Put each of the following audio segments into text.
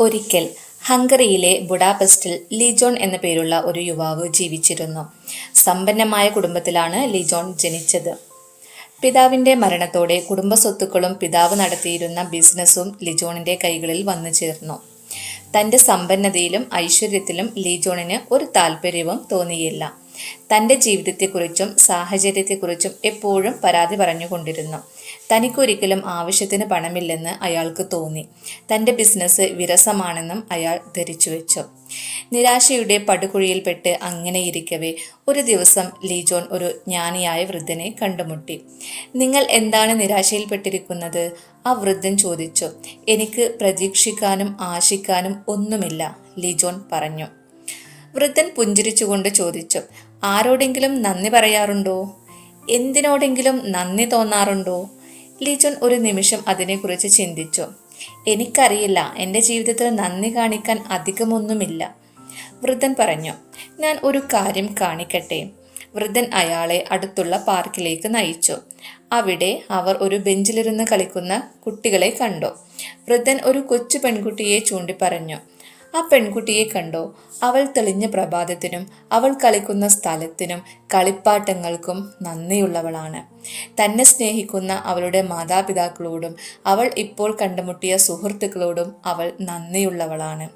ഒരിക്കൽ ഹംഗറിയിലെ ബുഡാപെസ്റ്റിൽ ലിജോൺ എന്ന പേരുള്ള ഒരു യുവാവ് ജീവിച്ചിരുന്നു. സമ്പന്നമായ കുടുംബത്തിലാണ് ലിജോൺ ജനിച്ചത്. പിതാവിന്റെ മരണത്തോടെ കുടുംബസ്വത്തുക്കളും പിതാവ് നടത്തിയിരുന്ന ബിസിനസ്സും ലിജോണിന്റെ കൈകളിൽ വന്നു ചേർന്നു. തന്റെ സമ്പന്നതയിലും ഐശ്വര്യത്തിലും ലിജോണിന് ഒരു താല്പര്യവും തോന്നിയില്ല. തന്റെ ജീവിതത്തെക്കുറിച്ചും സാഹചര്യത്തെക്കുറിച്ചും എപ്പോഴും പരാതി പറഞ്ഞുകൊണ്ടിരുന്നു. തനിക്കൊരിക്കലും ആവശ്യത്തിന് പണമില്ലെന്ന് അയാൾക്ക് തോന്നി. തന്റെ ബിസിനസ് വിരസമാണെന്നും അയാൾ ധരിച്ചു വെച്ചു. നിരാശയുടെ പടുകുഴിയിൽപ്പെട്ട് അങ്ങനെ ഇരിക്കവേ ഒരു ദിവസം ലീജോൺ ഒരു ജ്ഞാനിയായ വൃദ്ധനെ കണ്ടുമുട്ടി. നിങ്ങൾ എന്താണ് നിരാശയിൽപ്പെട്ടിരിക്കുന്നത്? ആ വൃദ്ധൻ ചോദിച്ചു. എനിക്ക് പ്രതീക്ഷിക്കാനും ആശിക്കാനും ഒന്നുമില്ല ലീജോൺ പറഞ്ഞു. വൃദ്ധൻ പുഞ്ചിരിച്ചുകൊണ്ട് ചോദിച്ചു ആരോടെങ്കിലും നന്ദി പറയാറുണ്ടോ? എന്തിനോടെങ്കിലും നന്ദി തോന്നാറുണ്ടോ? ലീജോൺ ഒരു നിമിഷം അതിനെക്കുറിച്ച് ചിന്തിച്ചു. എനിക്കറിയില്ല എന്റെ ജീവിതത്തിൽ നന്ദി കാണിക്കാൻ അധികമൊന്നുമില്ല. വൃദ്ധൻ പറഞ്ഞു ഞാൻ ഒരു കാര്യം കാണിക്കട്ടെ. വൃദ്ധൻ അയാളെ അടുത്തുള്ള പാർക്കിലേക്ക് നയിച്ചു. അവിടെ അവർ ഒരു ബെഞ്ചിലിരുന്ന് കളിക്കുന്ന കുട്ടികളെ കണ്ടു. വൃദ്ധൻ ഒരു കൊച്ചു പെൺകുട്ടിയെ ചൂണ്ടി പറഞ്ഞു ആ പെൺകുട്ടിയെ കണ്ടോ? അവൾ തെളിഞ്ഞ പ്രഭാതത്തിനും അവൾ കളിക്കുന്ന സ്ഥലത്തിനും കളിപ്പാട്ടങ്ങൾക്കും നന്ദിയുള്ളവളാണ്. തന്നെ സ്നേഹിക്കുന്ന അവളുടെ മാതാപിതാക്കളോടും അവൾ ഇപ്പോൾ കണ്ടുമുട്ടിയ സുഹൃത്തുക്കളോടും അവൾ നന്ദിയുള്ളവളാണ്.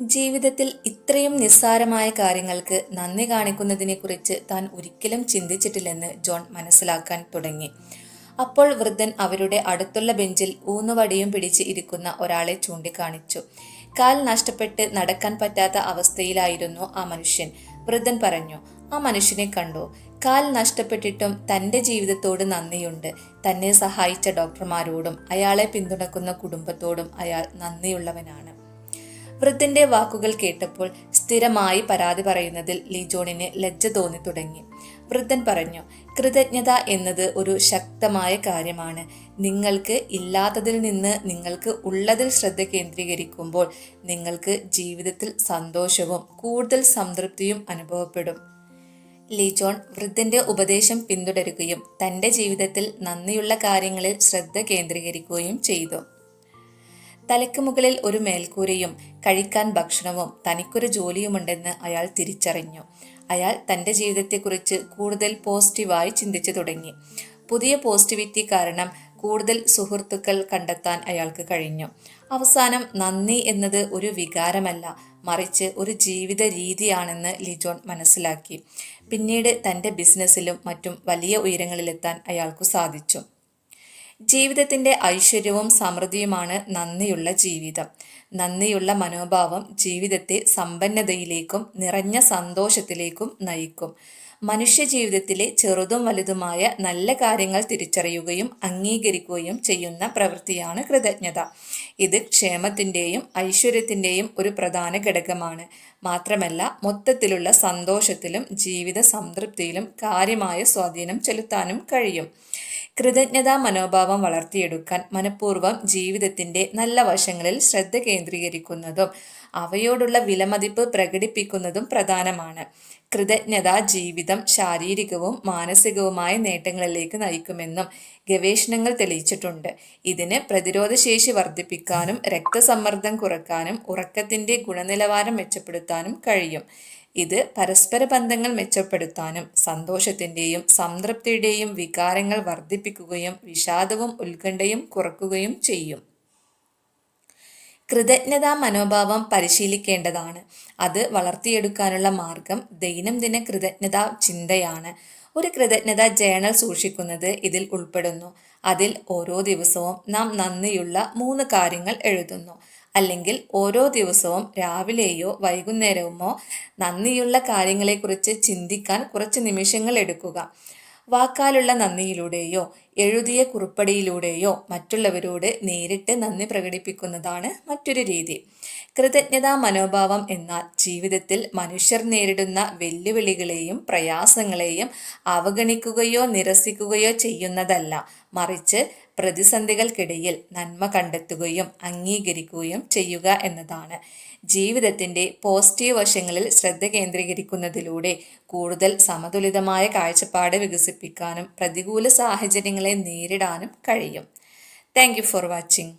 ജീവിതത്തിൽ ഇത്രയും നിസ്സാരമായ കാര്യങ്ങൾക്ക് നന്ദി കാണിക്കുന്നതിനെക്കുറിച്ച് താൻ ഒരിക്കലും ചിന്തിച്ചിട്ടില്ലെന്ന് ജോൺ മനസ്സിലാക്കാൻ തുടങ്ങി. അപ്പോൾ വൃദ്ധൻ അവരുടെ അടുത്തുള്ള ബെഞ്ചിൽ ഊന്നുവടിയും പിടിച്ച് ഇരിക്കുന്ന ഒരാളെ ചൂണ്ടിക്കാണിച്ചു. കാൽ നഷ്ടപ്പെട്ട് നടക്കാൻ പറ്റാത്ത അവസ്ഥയിലായിരുന്നു ആ മനുഷ്യൻ. വൃദ്ധൻ പറഞ്ഞു ആ മനുഷ്യനെ കണ്ടു? കാൽ നഷ്ടപ്പെട്ടിട്ടും തന്റെ ജീവിതത്തോട് നന്ദിയുണ്ട്. തന്നെ സഹായിച്ച ഡോക്ടർമാരോടും അയാളെ പിന്തുണക്കുന്ന കുടുംബത്തോടും അയാൾ നന്ദിയുള്ളവനാണ്. വൃദ്ധന്റെ വാക്കുകൾ കേട്ടപ്പോൾ സ്ഥിരമായി പരാതി പറയുന്നതിൽ ലിജോണിന് ലജ്ജ തോന്നി തുടങ്ങി. വൃദ്ധൻ പറഞ്ഞു കൃതജ്ഞത എന്നത് ഒരു ശക്തമായ കാര്യമാണ്. നിങ്ങൾക്ക് ഇല്ലാത്തതിൽ നിന്ന് നിങ്ങൾക്ക് ഉള്ളതിൽ ശ്രദ്ധ കേന്ദ്രീകരിക്കുമ്പോൾ നിങ്ങൾക്ക് ജീവിതത്തിൽ സന്തോഷവും കൂടുതൽ സംതൃപ്തിയും അനുഭവപ്പെടും ലിജോൺ വൃദ്ധന്റെ ഉപദേശം പിന്തുടരുകയും തന്റെ ജീവിതത്തിൽ നന്ദിയുള്ള കാര്യങ്ങളിൽ ശ്രദ്ധ കേന്ദ്രീകരിക്കുകയും ചെയ്തു. തലയ്ക്ക് മുകളിൽ ഒരു മേൽക്കൂരയും കഴിക്കാൻ ഭക്ഷണവും തനിക്കൊരു ജോലിയുമുണ്ടെന്ന് അയാൾ തിരിച്ചറിഞ്ഞു. അയാൾ തന്റെ ജീവിതത്തെക്കുറിച്ച് കൂടുതൽ പോസിറ്റീവായി ചിന്തിച്ചു തുടങ്ങി. പുതിയ പോസിറ്റിവിറ്റി കാരണം കൂടുതൽ സുഹൃത്തുക്കൾ കണ്ടെത്താൻ അയാൾക്ക് കഴിഞ്ഞു. അവസാനം നന്ദി എന്നത് ഒരു വികാരമല്ല മറിച്ച് ഒരു ജീവിത രീതിയാണെന്ന് ലിജോൺ മനസ്സിലാക്കി. പിന്നീട് തന്റെ ബിസിനസ്സിലും മറ്റും വലിയ ഉയരങ്ങളിലെത്താൻ അയാൾക്കു സാധിച്ചു. ജീവിതത്തിന്റെ ഐശ്വര്യവും സമൃദ്ധിയുമാണ് നന്ദിയുള്ള ജീവിതം. നന്ദിയുള്ള മനോഭാവം ജീവിതത്തെ സമ്പന്നതയിലേക്കും നിറഞ്ഞ സന്തോഷത്തിലേക്കും നയിക്കും. മനുഷ്യ ജീവിതത്തിലെ ചെറുതും വലുതുമായ നല്ല കാര്യങ്ങൾ തിരിച്ചറിയുകയും അംഗീകരിക്കുകയും ചെയ്യുന്ന പ്രവൃത്തിയാണ് കൃതജ്ഞത. ഇത് ക്ഷേമത്തിന്റെയും ഐശ്വര്യത്തിന്റെയും ഒരു പ്രധാന ഘടകമാണ്. മാത്രമല്ല മൊത്തത്തിലുള്ള സന്തോഷത്തിലും ജീവിത സംതൃപ്തിയിലും കാര്യമായ സ്വാധീനം ചെലുത്താനും കഴിയും. കൃതജ്ഞതാ മനോഭാവം വളർത്തിയെടുക്കാൻ മനഃപൂർവം ജീവിതത്തിന്റെ നല്ല വശങ്ങളിൽ ശ്രദ്ധ കേന്ദ്രീകരിക്കുന്നതും അവയോടുള്ള വിലമതിപ്പ് പ്രകടിപ്പിക്കുന്നതും പ്രധാനമാണ്. കൃതജ്ഞത ജീവിതം ശാരീരികവും മാനസികവുമായ നേട്ടങ്ങളിലേക്ക് നയിക്കുമെന്നും ഗവേഷണങ്ങൾ തെളിയിച്ചിട്ടുണ്ട്. ഇതിന് പ്രതിരോധശേഷി വർദ്ധിപ്പിക്കാനും രക്തസമ്മർദ്ദം കുറക്കാനും ഉറക്കത്തിന്റെ ഗുണനിലവാരം മെച്ചപ്പെടുത്താനും കഴിയും. ഇത് പരസ്പര ബന്ധങ്ങൾ മെച്ചപ്പെടുത്താനും സന്തോഷത്തിന്റെയും സംതൃപ്തിയുടെയും വികാരങ്ങൾ വർദ്ധിപ്പിക്കുകയും വിഷാദവും ഉത്കണ്ഠയും കുറക്കുകയും ചെയ്യും. കൃതജ്ഞതാ മനോഭാവം പരിശീലിക്കേണ്ടതാണ്. അത് വളർത്തിയെടുക്കാനുള്ള മാർഗം ദൈനംദിന കൃതജ്ഞതാ ചിന്തയാണ്. ഒരു കൃതജ്ഞതാ ജേണൽ സൂക്ഷിക്കുന്നത് ഇതിൽ ഉൾപ്പെടുന്നു. അതിൽ ഓരോ ദിവസവും നാം നന്ദിയുള്ള മൂന്ന് കാര്യങ്ങൾ എഴുതുന്നു. അല്ലെങ്കിൽ ഓരോ ദിവസവും രാവിലെയോ വൈകുന്നേരവുമോ നന്ദിയുള്ള കാര്യങ്ങളെക്കുറിച്ച് ചിന്തിക്കാൻ കുറച്ച് നിമിഷങ്ങൾ എടുക്കുക. വാക്കാലുള്ള നന്ദിയിലൂടെയോ എഴുതിയ കുറിപ്പടിയിലൂടെയോ മറ്റുള്ളവരോട് നേരിട്ട് നന്ദി പ്രകടിപ്പിക്കുന്നതാണ് മറ്റൊരു രീതി. കൃതജ്ഞതാ മനോഭാവം എന്നാൽ ജീവിതത്തിൽ മനുഷ്യർ നേരിടുന്ന വെല്ലുവിളികളെയും പ്രയാസങ്ങളെയും അവഗണിക്കുകയോ നിരസിക്കുകയോ ചെയ്യുന്നതല്ല. മറിച്ച് പ്രതിസന്ധികൾക്കിടയിൽ നന്മ കണ്ടെത്തുകയും അംഗീകരിക്കുകയും ചെയ്യുക എന്നതാണ്. ജീവിതത്തിന്റെ പോസിറ്റീവ് വശങ്ങളിൽ ശ്രദ്ധ കേന്ദ്രീകരിക്കുന്നതിലൂടെ കൂടുതൽ സമതുലിതമായ കാഴ്ചപ്പാട് വികസിപ്പിക്കാനും പ്രതികൂല സാഹചര്യങ്ങളെ നേരിടാനും കഴിയും. Thank for watching